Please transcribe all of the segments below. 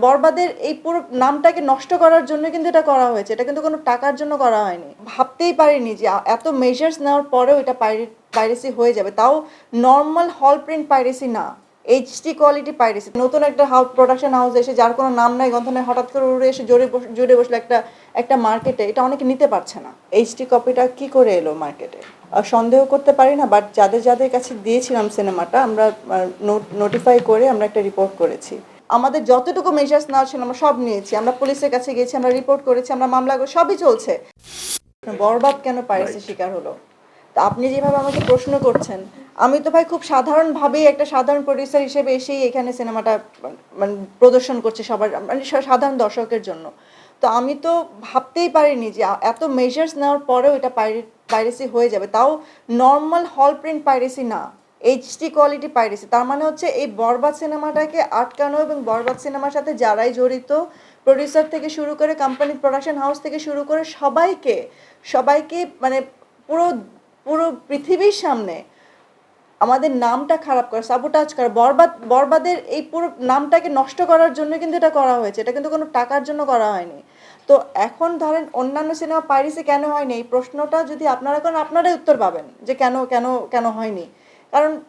বরবাদের এই পুরো নামটাকে নষ্ট করার জন্য কিন্তু এটা করা হয়েছে। এটা কিন্তু কোনো টাকার জন্য করা হয়নি। ভাবতেই পারিনি যে এত মেজার্স নেওয়ার পরেও এটা পাইরেসি হয়ে যাবে। তাও নর্মাল হল প্রিন্ট পাইরেসি না। এইচডি কোয়ালিটি পাইরেসি নতুন একটা হাউস প্রোডাকশন হাউস এসে যার কোনো নাম নাই, গন্ধ নাই, হঠাৎ করে উড়ে এসে জোরে বস- জুড়ে বসল একটা একটা মার্কেটে এটা অনেকে নিতে পারছে না। এইচডি কপিটা কি করে এলো মার্কেটে সন্দেহ করতে পারি না বাট যাদের যাদের কাছে দিয়েছিলাম সিনেমাটা আমরা নোটিফাই করে আমরা একটা রিপোর্ট করেছি। আমাদের যতটুকু মেজার্স নেওয়া ছিল আমরা সব নিয়েছি। আমরা পুলিশের কাছে গেছি আমরা রিপোর্ট করেছি আমরা মামলা করে সবই চলছে। বরবাদ কেন পাইরেসির শিকার হলো? তা আপনি যেভাবে আমাকে প্রশ্ন করছেন আমি তো ভাই খুব সাধারণভাবেই একটা সাধারণ প্রডিউসার হিসেবে এসেই এখানে সিনেমাটা মানে প্রদর্শন করছে সবার মানে সাধারণ দর্শকের জন্য। তো আমি তো ভাবতেই পারিনি যে এত মেজার্স নেওয়ার পরেও এটা পাইরেসি হয়ে যাবে। তাও নর্মাল হল প্রিন্ট পাইরেসি না। এইচডি কোয়ালিটি পাইরেসি তার মানে হচ্ছে এই বরবাদ সিনেমাটাকে আটকানো এবং বরবাদ সিনেমার সাথে যারাই জড়িত প্রডিউসার থেকে শুরু করে কোম্পানি প্রোডাকশন হাউস থেকে শুরু করে সবাইকে সবাইকে মানে পুরো পুরো পৃথিবীর সামনে আমাদের নামটা খারাপ করা সাবোটাজ করা, বরবাদ, বরবাদের এই পুরো নামটাকে নষ্ট করার জন্য কিন্তু এটা করা হয়েছে, এটা কিন্তু কোনো টাকার জন্য করা হয়নি। তো এখন ধরেন অন্যান্য সিনেমা পাইরেসি কেন হয়নি? এই প্রশ্নটা যদি আপনারা করেন, আপনারাই উত্তর পাবেন যে কেন কেন কেন হয়নি। কারণ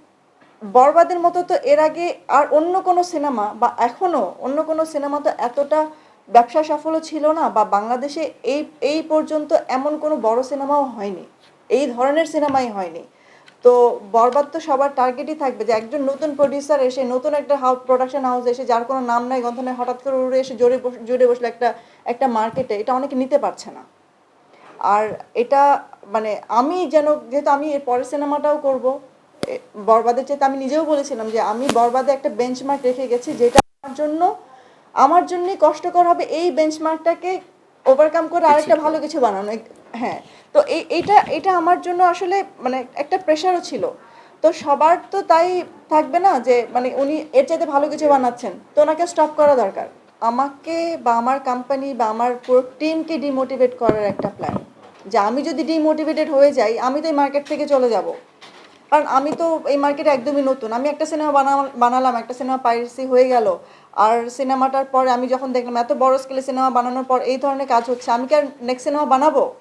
বরবাদের মতো তো এর আগে আর অন্য কোনো সিনেমা বা এখনও অন্য কোনো সিনেমা তো এতটা ব্যবসা সফল ছিল না বা বাংলাদেশে এই এই পর্যন্ত এমন কোনো বড় সিনেমাও হয়নি। এই ধরনের সিনেমাই হয়নি। তো বরবাদ তো সবার টার্গেটই থাকবে যে একজন নতুন প্রডিউসার এসে, নতুন একটা হাউস প্রোডাকশন হাউস এসে যার কোনো নাম নাই গন্ধ নাই হঠাৎ করে উড়ে এসে জোরে বস- জুড়ে বসল একটা একটা মার্কেটে এটা অনেকে নিতে পারছে না। আর এটা মানে আমি যেন, যেহেতু আমি এর পরের সিনেমাটাও করব বরবাদের চাইতে আমি নিজেও বলেছিলাম যে আমি বরবাদে একটা বেঞ্চমার্ক রেখে গেছি যেটা আমার জন্য আমার জন্যই কষ্টকর হবে এই বেঞ্চমার্কটাকে ওভারকাম করে আরেকটা ভালো কিছু বানানো। হ্যাঁ তো এই এইটা এটা আমার জন্য আসলে মানে একটা প্রেশারও ছিল। তো সবার তো তাই থাকবে না যে মানে উনি এর চাইতে ভালো কিছু বানাচ্ছেন। তো ওনাকে স্টপ করা দরকার। আমাকে বা আমার কোম্পানি বা আমার পুরো টিমকে ডিমোটিভেট করার একটা প্ল্যান যে আমি যদি ডিমোটিভেটেড হয়ে যাই আমি তো এই মার্কেট থেকে চলে যাব। কারণ আমি তো এই মার্কেটে একদমই নতুন। আমি একটা সিনেমা বানা- বানালাম, একটা সিনেমা পাইরেসি হয়ে গেল। আর সিনেমাটার পরে আমি যখন দেখলাম, এত বড় স্কেলে সিনেমা বানানোর পর এই ধরনের কাজ হচ্ছে, আমি কি আর নেক্সট সিনেমা বানাবো?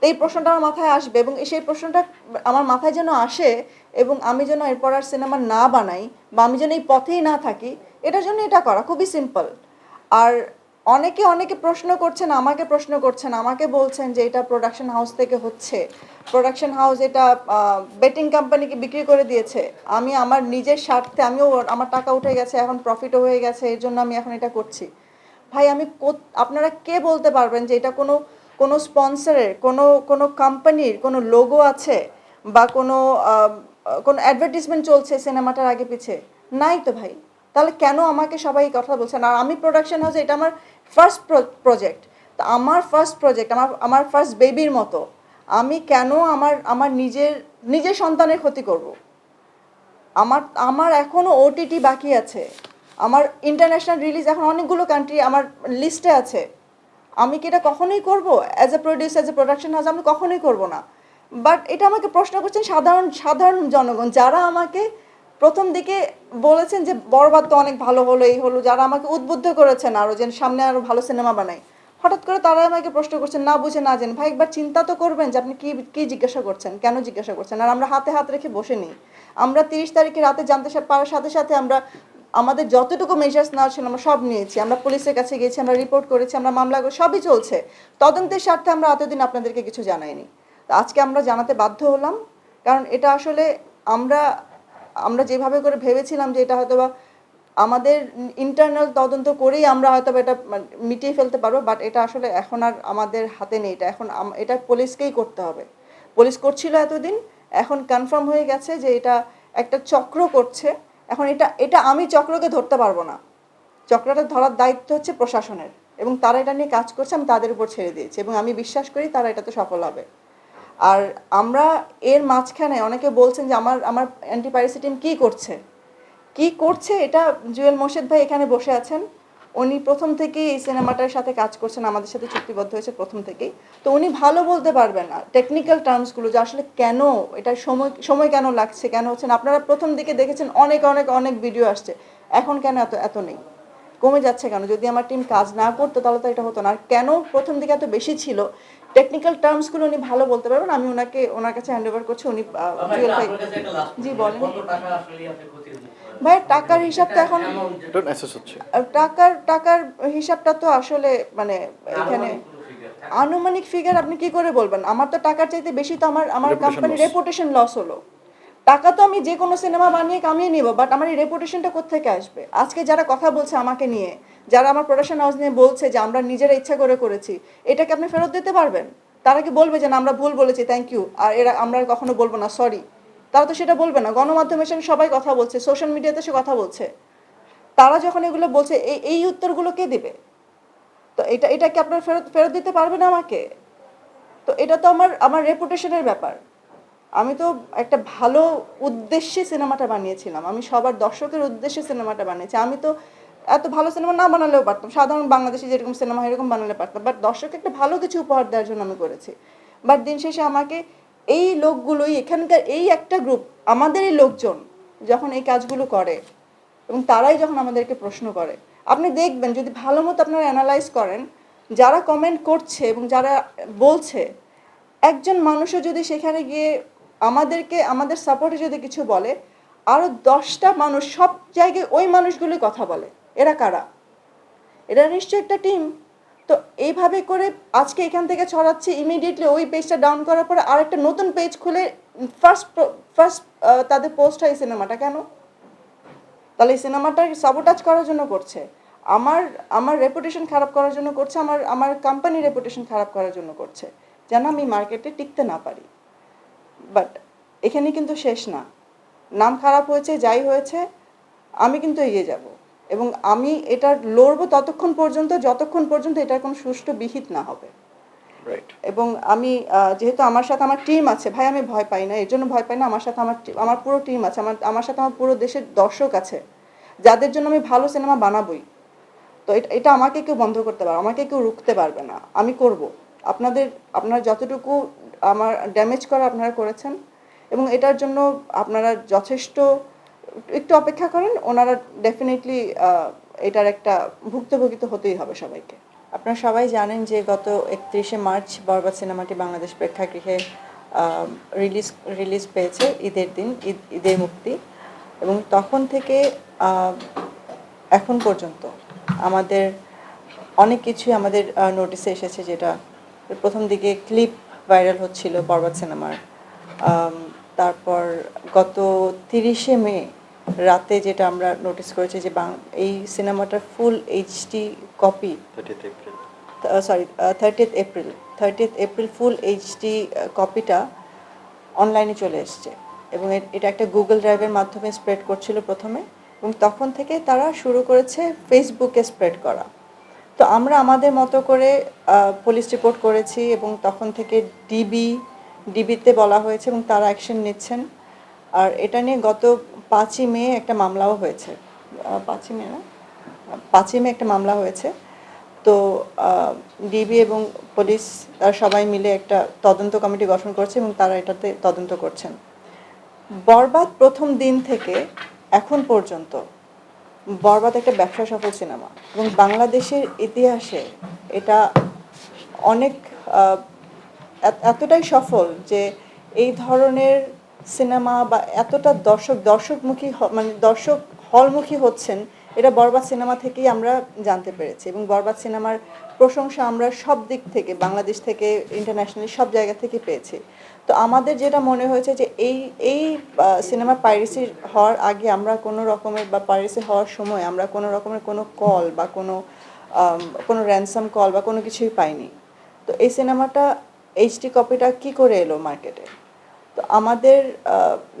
এই প্রশ্নটা আমার মাথায় আসবে এবং সেই প্রশ্নটা আমার মাথায় যেন আসে এবং আমি যেন এরপর আর সিনেমা না বানাই বা আমি যেন এই পথেই না থাকি, এটার জন্য এটা করা খুবই সিম্পল আর অনেকে অনেকে প্রশ্ন করছেন, আমাকে প্রশ্ন করছেন, আমাকে বলছেন যে এটা প্রোডাকশন হাউস থেকে হচ্ছে। প্রোডাকশন হাউস এটা বেটিং কোম্পানিকে বিক্রি করে দিয়েছে। আমি আমার নিজের স্বার্থে, আমিও আমার টাকা উঠে গেছে, এখন প্রফিটও হয়ে গেছে, এর জন্য আমি এখন এটা করছি। ভাই, আমি আপনারা কে বলতে পারবেন যে এটা কোনো কোনো স্পন্সরের কোনো কোনো কোম্পানির কোনো লোগো আছে? বা কোনো কোনো অ্যাডভার্টিজমেন্ট চলছে সিনেমাটার আগে পিছে? নাই তো ভাই। তাহলে কেন আমাকে সবাই এই কথা বলছেন আর আমি প্রোডাকশন হাউসে এটা আমার ফার্স্ট প্রজেক্ট তো আমার ফার্স্ট প্রজেক্ট আমার আমার ফার্স্ট বেবির মতো, আমি কেন আমার আমার নিজের নিজের সন্তানের ক্ষতি করব? আমার আমার এখনও ওটিটি বাকি আছে। আমার ইন্টারন্যাশনাল রিলিজ এখন অনেকগুলো কান্ট্রি আমার লিস্টে আছে। আমি কি এটা কখনোই করব? As a produce as a production house আমি কখনোই করব না। বাট এটা আমাকে প্রশ্ন করছেন সাধারণ সাধারণ জনগণ, যারা আমাকে প্রথম দিকে বলেছেন যে, বরবাদ তো অনেক ভালো হলো, এই হলো। যারা আমাকে উদ্বুদ্ধ করেছেন আরও যে সামনে আরও ভালো সিনেমা বানাই। হঠাৎ করে তারা আমাকে প্রশ্ন করছেন, না বুঝে, না জেনে। ভাই, একবার চিন্তা তো করবেন যে, আপনি কি কি জিজ্ঞাসা করছেন? কেন জিজ্ঞাসা করছেন? আর আমরা হাতে হাত রেখে বসে নেই। আমরা তিরিশ তারিখে রাতে জানতে পারার সাথে সাথে আমরা, আমাদের যতটুকু মেজার্স নেওয়া ছিল আমরা সব নিয়েছি। আমরা পুলিশের কাছে গিয়েছি, আমরা রিপোর্ট করেছি, আমরা মামলা সবই চলছে। তদন্তের স্বার্থে আমরা এতদিন আপনাদেরকে কিছু জানাইনি। আজকে আমরা জানাতে বাধ্য হলাম, কারণ এটা আসলে আমরা আমরা যেভাবে করে ভেবেছিলাম যে এটা হয়তো বা আমাদের ইন্টারনাল তদন্ত করেই আমরা হয়তো এটা মানে মিটিয়ে ফেলতে পারব বাট এটা আসলে এখন আর আমাদের হাতে নেই। এটা এখন এটা পুলিশকেই করতে হবে। পুলিশ করছিল এতদিন, এখন কনফার্ম হয়ে গেছে যে এটা একটা চক্র করছে। এখন এটা এটা আমি চক্রকে ধরতে পারব না। চক্রটা ধরার দায়িত্ব হচ্ছে প্রশাসনের এবং তারা এটা নিয়ে কাজ করছে, আমি তাদের উপর ছেড়ে দিয়েছি এবং আমি বিশ্বাস করি তারা এটাতে সফল হবে। আর আমরা এর মাঝখানে অনেকে বলছেন যে আমার আমার অ্যান্টি পাইরেসি টিম কী করছে? কি করছে এটা জুয়েল মোর্শেদ ভাই এখানে বসে আছেন। উনি প্রথম থেকেই এই সিনেমাটার সাথে কাজ করছেন, আমাদের সাথে চুক্তিবদ্ধ হয়েছে প্রথম থেকেই। তো উনি ভালো বলতে পারবেন না টেকনিক্যাল টার্মসগুলো যে আসলে কেন, এটা সময় সময় কেন লাগছে, কেন হচ্ছে আপনারা প্রথম দিকে দেখেছেন অনেক অনেক অনেক ভিডিও আসছে। এখন কেন এত এত নেই? কমে যাচ্ছে কেন? যদি আমার টিম কাজ না করতো তাহলে তো এটা হতো না। আর কেন প্রথম দিকে এত বেশি ছিল? টেকনিক্যাল টার্মসগুলো উনি ভালো বলতে পারবেন আমি ওনাকে ওনার কাছে হ্যান্ড ওভার করছি উনি জি, বলেন। ভাই টাকার হিসাব তো এখন টাকার টাকার হিসাবটা তো আসলে মানে এখানে আনুমানিক ফিগার আপনি কি করে বলবেন? আমার তো টাকার চাইতে বেশি তো আমার আমার কোম্পানির loss. রেপুটেশন লস হলো। টাকা তো আমি যে কোনো সিনেমা বানিয়ে কামিয়ে নিব বাট আমার এই রেপুটেশনটা কোথেকে আসবে? আজকে যারা কথা বলছে আমাকে নিয়ে, যারা আমার প্রোডাকশন হাউস নিয়ে বলছে যে আমরা নিজেরা ইচ্ছা করে করেছি এটাকে আপনি ফেরত দিতে পারবেন? তারা কি বলবে যে না, আমরা ভুল বলেছি থ্যাংক ইউ আর এরা, আমরা কখনো বলব না সরি তারা তো সেটা বলবে না। গণমাধ্যমের সঙ্গে সবাই কথা বলছে সোশ্যাল মিডিয়াতে সে কথা বলছে। তারা যখন এগুলো বলছে, এই এই উত্তরগুলো কে দিবে? তো এটা এটা কি আপনার ফেরত ফেরত দিতে পারবেন আমাকে? তো এটা তো আমার আমার রেপুটেশনের ব্যাপার। আমি তো একটা ভালো উদ্দেশ্যে সিনেমাটা বানিয়েছিলাম। আমি সবার দর্শকের উদ্দেশ্যে সিনেমাটা বানিয়েছি। আমি তো এত ভালো সিনেমা না বানালেও পারতাম। সাধারণ বাংলাদেশে যেরকম সিনেমা এরকম বানালে পারতাম। বাট দর্শককে একটা ভালো কিছু উপহার দেওয়ার জন্য আমি করেছি। বাট দিন শেষে আমাকে এই লোকগুলোই, এখানকার এই একটা গ্রুপ আমাদেরই লোকজন যখন এই কাজগুলো করে এবং তারাই যখন আমাদেরকে প্রশ্ন করে, আপনি দেখবেন যদি ভালো মতো আপনারা অ্যানালাইজ করেন, যারা কমেন্ট করছে এবং যারা বলছে, একজন মানুষও যদি সেখানে গিয়ে আমাদেরকে, আমাদের সাপোর্টে যদি কিছু বলে আরও দশটা মানুষ সব জায়গায় ওই মানুষগুলোই কথা বলে। এরা কারা? এরা নিশ্চয়ই একটা টিম তো এইভাবে করে আজকে এখান থেকে ছড়াচ্ছে ইমিডিয়েটলি ওই পেজটা ডাউন করার পরে আরেকটা নতুন পেজ খুলে ফার্স্ট ফার্স্ট তাদের পোস্ট হয় সিনেমাটা কেন? তাহলে এই সিনেমাটা সাবোটাজ করার জন্য করছে। আমার আমার রেপুটেশন খারাপ করার জন্য করছে, আমার আমার কোম্পানি রেপুটেশন খারাপ করার জন্য করছে। যেন আমি মার্কেটে টিকতে না পারি। বাট এখানে কিন্তু শেষ না। নাম খারাপ হয়েছে যাই হয়েছে আমি কিন্তু এগিয়ে যাব। এবং আমি এটা লড়বো ততক্ষণ পর্যন্ত যতক্ষণ পর্যন্ত এটার কোনো সুষ্ঠু বিহিত না হবে। রাইট এবং আমি যেহেতু আমার সাথে আমার টিম আছে ভাই আমি ভয় পাই না এর জন্য ভয় পাই না আমার সাথে আমার আমার পুরো টিম আছে আমার আমার সাথে আমার পুরো দেশের দর্শক আছে যাদের জন্য আমি ভালো সিনেমা বানাবই। তো এটা এটা আমাকে কেউ বন্ধ করতে পারবে আমাকে কেউ রুখতে পারবে না। আমি করব। আপনাদের আপনারা যতটুকু আমার ড্যামেজ করা আপনারা করেছেন এবং এটার জন্য আপনারা যথেষ্ট একটু অপেক্ষা করেন, ওনারা ডেফিনেটলি এটার একটা ভুক্তভোগী তো হতেই হবে সবাইকে। আপনারা সবাই জানেন যে গত একত্রিশে মার্চ বরবাদ সিনেমাটি বাংলাদেশ প্রেক্ষাগৃহে রিলিজ রিলিজ পেয়েছে, ঈদের দিন, ঈদ ঈদের মুক্তি। এবং তখন থেকে এখন পর্যন্ত আমাদের অনেক কিছুই আমাদের নোটিসে এসেছে যেটা, প্রথম দিকে ক্লিপ ভাইরাল হচ্ছিল বরবাদ সিনেমার। তারপর গত তিরিশে মে রাতে যেটা আমরা নোটিস করেছি যে এই সিনেমাটার full HD copy April sorry thirtieth April thirtieth April full HD কপিটা অনলাইনে চলে এসছে। এবং এটা একটা গুগল ড্রাইভের মাধ্যমে স্প্রেড করছিল প্রথমে। এবং তখন থেকে তারা শুরু করেছে ফেসবুকে স্প্রেড করা। তো আমরা আমাদের মতো করে পুলিশ রিপোর্ট করেছি এবং তখন থেকে ডিবি ডিবিতে বলা হয়েছে এবং তারা অ্যাকশন নিচ্ছেন। আর এটা নিয়ে গত পাঁচই মে একটা মামলাও হয়েছে। পাঁচই মে না? পাঁচই মে একটা মামলা হয়েছে। তো ডিবি এবং পুলিশ সবাই মিলে একটা তদন্ত কমিটি গঠন করছে এবং তারা এটাতে তদন্ত করছেন। বরবাদ প্রথম দিন থেকে এখন পর্যন্ত বরবাদ একটা ব্যবসা সফল সিনেমা। এবং বাংলাদেশের ইতিহাসে এটা অনেক এতটাই সফল যে এই ধরনের সিনেমা বা এতটা দর্শক, দর্শকমুখী মানে দর্শক হলমুখী হচ্ছেন, এটা বরবাদ সিনেমা থেকেই আমরা জানতে পেরেছি। এবং বরবাদ সিনেমার প্রশংসা আমরা সব দিক থেকে, বাংলাদেশ থেকে ইন্টারন্যাশনালি সব জায়গা থেকে পেয়েছি। তো আমাদের যেটা মনে হয়েছে যে এই এই সিনেমা পাইরেসি হওয়ার আগে আমরা কোনো রকমের বা পাইরেসি হওয়ার সময় আমরা কোনো রকমের কোনো কল বা কোনো কোনো র্যানসাম কল বা কোনো কিছুই পাইনি। তো এই সিনেমাটা এইচডি কপিটা কি করে এলো মার্কেটে তো আমাদের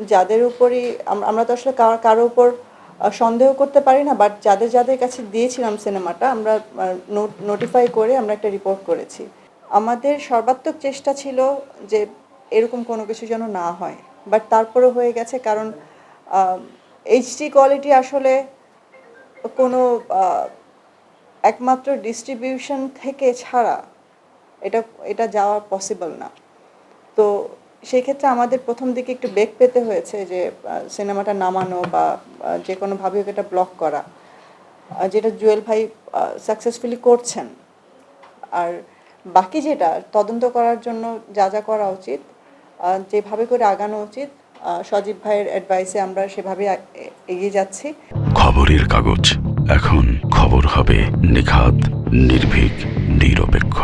যাদের উপরই আমরা তো আসলে কার- উপর সন্দেহ করতে পারি না বাট যাদের যাদের কাছে দিয়েছিলাম সিনেমাটা, আমরা নোটিফাই করে আমরা একটা রিপোর্ট করেছি। আমাদের সর্বাত্মক চেষ্টা ছিল যে এরকম কোনো কিছু যেন না হয় বাট তারপরে হয়ে গেছে কারণ এইচডি কোয়ালিটি আসলে কোনো একমাত্র ডিস্ট্রিবিউশন থেকে ছাড়া এটা এটা যাওয়া পসিবল না। তো সেই ক্ষেত্রে আমাদের প্রথম দিকে একটু বেগ পেতে হয়েছে যে সিনেমাটা নামানো বা যে কোনোভাবে এটা ব্লক করা যেটা জুয়েল ভাই সাকসেসফুলি করছেন। আর বাকি যেটা, তদন্ত করার জন্য যা যা করা উচিত যেভাবে করে আগানো উচিত সজীব ভাইয়ের অ্যাডভাইসে আমরা সেভাবে এগিয়ে যাচ্ছি। খবরের কাগজ, এখন খবর হবে নিখাত, নির্ভীক, নিরপেক্ষ।